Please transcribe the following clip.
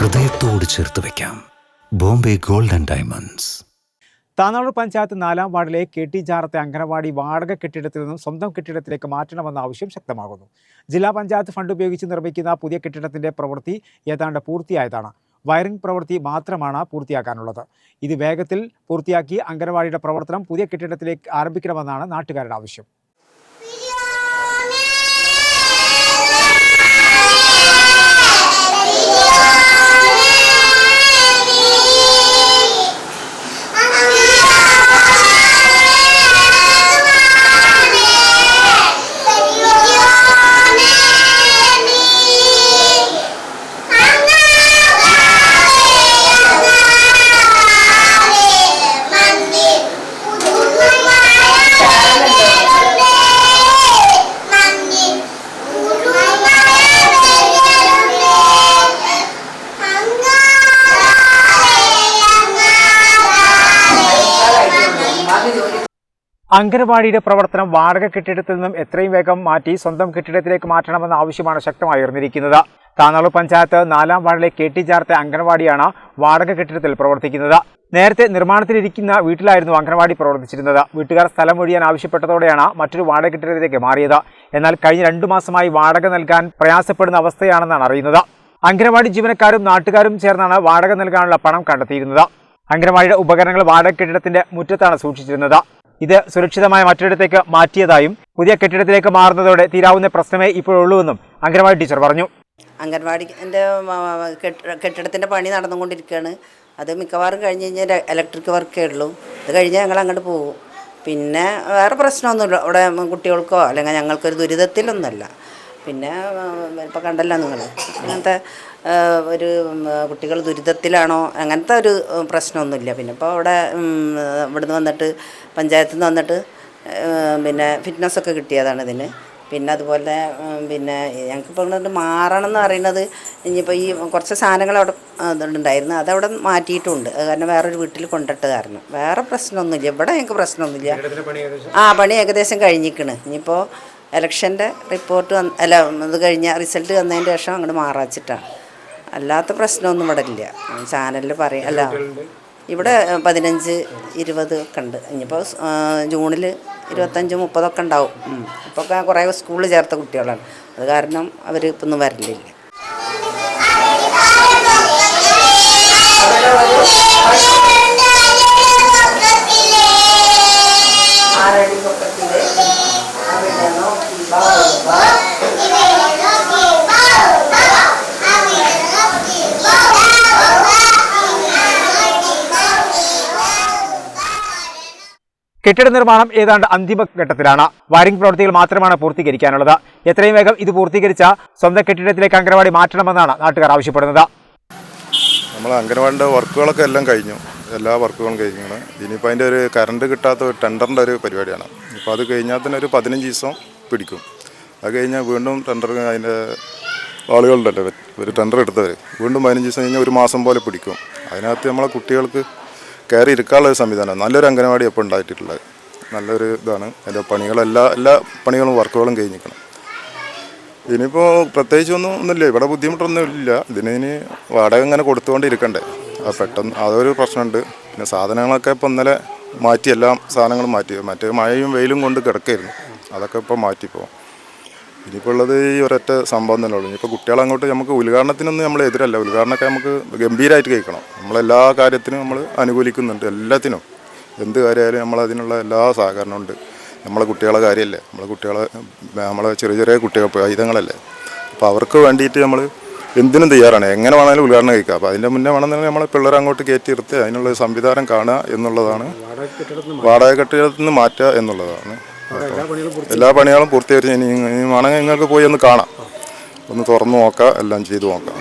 ഹൃദയത്തോട് ചേർത്ത് വെക്കാം. Bombay gold and diamonds. Thanalur panchayat നാലാം വാർഡിലെ കെ ടി ജാറത്തെ അംഗനവാടി വാടക കെട്ടിടത്തിൽ നിന്നും സ്വന്തം കെട്ടിടത്തിലേക്ക് മാറ്റണമെന്ന ആവശ്യം ശക്തമാകുന്നു. ജില്ലാ പഞ്ചായത്ത് ഫണ്ട് ഉപയോഗിച്ച് നിർമ്മിക്കുന്ന പുതിയ കെട്ടിടത്തിന്റെ പ്രവൃത്തി ഏതാണ്ട് പൂർത്തിയായതാണ്. വയറിംഗ് പ്രവൃത്തി മാത്രമാണ് പൂർത്തിയാക്കാനുള്ളത്. ഇത് വേഗത്തിൽ പൂർത്തിയാക്കി അംഗനവാടിയുടെ പ്രവർത്തനം പുതിയ കെട്ടിടത്തിലേക്ക് ആരംഭിക്കണമെന്നാണ് നാട്ടുകാരുടെ ആവശ്യം. അംഗനവാടിയുടെ പ്രവർത്തനം വാടക കെട്ടിടത്തിൽ നിന്നും എത്രയും വേഗം മാറ്റി സ്വന്തം കെട്ടിടത്തിലേക്ക് മാറ്റണമെന്ന ആവശ്യമാണ് ശക്തമായി ഉയർന്നിരിക്കുന്നത്. താനാളൂർ പഞ്ചായത്ത് നാലാം വാർഡിലെ കെ ടി ജാർത്തെ അംഗനവാടിയാണ് വാടക കെട്ടിടത്തിൽ പ്രവർത്തിക്കുന്നത്. നേരത്തെ നിർമ്മാണത്തിലിരിക്കുന്ന വീട്ടിലായിരുന്നു അംഗനവാടി പ്രവർത്തിച്ചിരുന്നത്. വീട്ടുകാർ സ്ഥലം ഒഴിയാൻ ആവശ്യപ്പെട്ടതോടെയാണ് മറ്റൊരു വാടക കെട്ടിടത്തിലേക്ക് മാറിയത്. എന്നാൽ കഴിഞ്ഞ രണ്ടു മാസമായി വാടക നൽകാൻ പ്രയാസപ്പെടുന്ന അവസ്ഥയാണെന്നാണ് അറിയുന്നത്. അംഗനവാടി ജീവനക്കാരും നാട്ടുകാരും ചേർന്നാണ് വാടക നൽകാനുള്ള പണം കണ്ടെത്തിയിരുന്നത്. അംഗനവാടിയുടെ ഉപകരണങ്ങൾ വാടക കെട്ടിടത്തിന്റെ മുറ്റത്താണ് സൂക്ഷിച്ചിരുന്നത്. ഇത് സുരക്ഷിതമായ മറ്റൊരിടത്തേക്ക് മാറ്റിയതായും പുതിയ കെട്ടിടത്തിലേക്ക് മാറുന്നതോടെ തീരാവുന്ന പ്രശ്നമേ ഇപ്പോഴുള്ളൂവെന്നും അംഗൻവാടി ടീച്ചർ പറഞ്ഞു. അംഗൻവാടിന്റെ കെട്ടിടത്തിന്റെ പണി നടന്നുകൊണ്ടിരിക്കുകയാണ്. അത് മിക്കവാറും കഴിഞ്ഞ് കഴിഞ്ഞാൽ ഇലക്ട്രിക് വർക്കേ ഉള്ളൂ. അത് കഴിഞ്ഞാൽ ഞങ്ങൾ അങ്ങോട്ട് പോകും. പിന്നെ വേറെ പ്രശ്നമൊന്നുമില്ല. അവിടെ കുട്ടികൾക്കോ അല്ലെങ്കിൽ ഞങ്ങൾക്കൊരു ദുരിതത്തിലൊന്നുമല്ല. പിന്നെ ഇപ്പോൾ കണ്ടല്ലോ നിങ്ങൾ അങ്ങനത്തെ ഒരു കുട്ടികൾ ദുരിതത്തിലാണോ? അങ്ങനത്തെ ഒരു പ്രശ്നമൊന്നുമില്ല. പിന്നെ ഇപ്പോൾ അവിടെ ഇവിടുന്ന് വന്നിട്ട് പഞ്ചായത്തിൽ നിന്ന് വന്നിട്ട് പിന്നെ ഫിറ്റ്നസ്സൊക്കെ കിട്ടിയതാണ് ഇതിന്. പിന്നെ അതുപോലെ പിന്നെ ഞങ്ങൾക്കിപ്പോൾ ഇങ്ങോട്ട് മാറണം എന്ന് പറയുന്നത് ഇനിയിപ്പോൾ ഈ കുറച്ച് സാധനങ്ങൾ അവിടെ ഉണ്ടായിരുന്നു അതവിടെ മാറ്റിയിട്ടുണ്ട്. അത് കാരണം വേറൊരു വീട്ടിൽ കൊണ്ടിട്ട് കാരണം. വേറെ പ്രശ്നമൊന്നുമില്ല. ഇവിടെ ഞങ്ങൾക്ക് പ്രശ്നമൊന്നുമില്ല. ആ പണി ഏകദേശം കഴിഞ്ഞിക്കണ് ഇനിയിപ്പോൾ ഇലക്ഷന്റെ റിപ്പോർട്ട് വന്ന് അല്ല അത് കഴിഞ്ഞ റിസൾട്ട് വന്നതിന് ശേഷം അങ്ങോട്ട് മാറാച്ചിട്ടാണ് അല്ലാത്ത പ്രശ്നമൊന്നും ഇവിടെ ഇല്ല ചാനലിൽ പറയും അല്ല ഇവിടെ പതിനഞ്ച് ഇരുപത് ഒക്കെ ഉണ്ട് ഇനിയിപ്പോൾ ജൂണിൽ ഇരുപത്തഞ്ച് മുപ്പതൊക്കെ ഉണ്ടാവും ഇപ്പോൾ കുറേ സ്കൂളിൽ ചേർത്ത കുട്ടികളാണ് അത് കാരണം അവർ ഇപ്പം ഒന്നും വരലില്ല കെട്ടിട നിർമ്മാണം ഏതാണ്ട് അന്തിമ ഘട്ടത്തിലാണ്. വയറിംഗ് പ്രവൃത്തികൾ മാത്രമാണ് പൂർത്തീകരിക്കാനുള്ളത്. എത്രയും വേഗം ഇത് പൂർത്തീകരിച്ച സ്വന്തം കെട്ടിടത്തിലേക്ക് അംഗനവാടി മാറ്റണമെന്നാണ് നാട്ടുകാർ ആവശ്യപ്പെടുന്നത്. നമ്മൾ അംഗനവാടിന്റെ വർക്കുകളൊക്കെ എല്ലാം കഴിഞ്ഞു. എല്ലാ വർക്കുകളും കഴിഞ്ഞാണ് ഇനിയിപ്പോൾ അതിന്റെ ഒരു കറണ്ട് കിട്ടാത്ത ഒരു ടെൻഡറിന്റെ ഒരു പരിപാടിയാണ്. ഇപ്പോൾ അത് കഴിഞ്ഞാൽ തന്നെ ഒരു പതിനഞ്ച് ദിവസം പിടിക്കും. അത് കഴിഞ്ഞാൽ വീണ്ടും ടെൻഡർ അതിന്റെ ആളുകളുണ്ടല്ലോ. ഒരു ടെൻഡർ എടുത്തവർ വീണ്ടും പതിനഞ്ച് ദിവസം കഴിഞ്ഞാൽ ഒരു മാസം പോലെ പിടിക്കും. അതിനകത്ത് നമ്മളെ കുട്ടികൾക്ക് കയറി ഇരിക്കാനുള്ള ഒരു സംവിധാനം. നല്ലൊരു അംഗനവാടി ഇപ്പോൾ ഉണ്ടായിട്ടുള്ളത് നല്ലൊരു ഇതാണ്. അതിന്റെ പണികളെല്ലാ എല്ലാ പണികളും വർക്കുകളും കഴിഞ്ഞിരിക്കണം. ഇനിയിപ്പോൾ പ്രത്യേകിച്ച് ഒന്നും ഒന്നുമില്ല. ഇവിടെ ബുദ്ധിമുട്ടൊന്നും ഇല്ല. ഇതിന് ഇനി വാടക ഇങ്ങനെ കൊടുത്തുകൊണ്ടിരിക്കണ്ടേ. അത് പെട്ടെന്ന് അതൊരു പ്രശ്നമുണ്ട്. പിന്നെ സാധനങ്ങളൊക്കെ ഇപ്പം ഇന്നലെ മാറ്റി എല്ലാ സാധനങ്ങളും മാറ്റി. മറ്റേ മഴയും വെയിലും കൊണ്ട് കിടക്കായിരുന്നു. അതൊക്കെ ഇപ്പോൾ മാറ്റിപ്പോൾ ഇനിയിപ്പോൾ ഉള്ളത് ഈ ഒരൊറ്റ സംഭവം തന്നെ ഉള്ളൂ. ഇനിയിപ്പോൾ കുട്ടികളെ അങ്ങോട്ട് നമുക്ക് ഉദ്ഘാടനത്തിനൊന്നും നമ്മൾ എതിരല്ല. ഉദ്ഘാടനമൊക്കെ നമുക്ക് ഗംഭീരമായിട്ട് കേൾക്കണം. നമ്മളെല്ലാ കാര്യത്തിനും നമ്മൾ അനുകൂലിക്കുന്നുണ്ട് എല്ലാത്തിനും. എന്ത് കാര്യമായാലും നമ്മളതിനുള്ള എല്ലാ സഹകരണവും ഉണ്ട്. നമ്മളെ കുട്ടികളെ കാര്യമല്ലേ നമ്മളെ കുട്ടികളെ നമ്മളെ ചെറിയ ചെറിയ കുട്ടികൾ ആയുധങ്ങളല്ലേ അപ്പോൾ അവർക്ക് വേണ്ടിയിട്ട് നമ്മൾ എന്തിനും തയ്യാറാണ്. എങ്ങനെ വേണമെങ്കിലും ഉദ്ഘാടനം കഴിക്കുക അപ്പോൾ അതിന്റെ മുന്നേ വേണമെന്നുണ്ടെങ്കിൽ നമ്മളെ പിള്ളേർ അങ്ങോട്ട് കയറ്റി നിർത്തി അതിനുള്ള സംവിധാനം കാണുക എന്നുള്ളതാണ് വാടക കെട്ടിടത്തിൽ നിന്ന് മാറ്റുക എന്നുള്ളതാണ്. എല്ലാ പണികളും പൂർത്തീകരിച്ച് ഇനി ഇനി വേണമെങ്കിൽ നിങ്ങൾക്ക് പോയി ഒന്ന് കാണാം. ഒന്ന് തുറന്നു നോക്കാം. എല്ലാം ചെയ്തു നോക്കാം.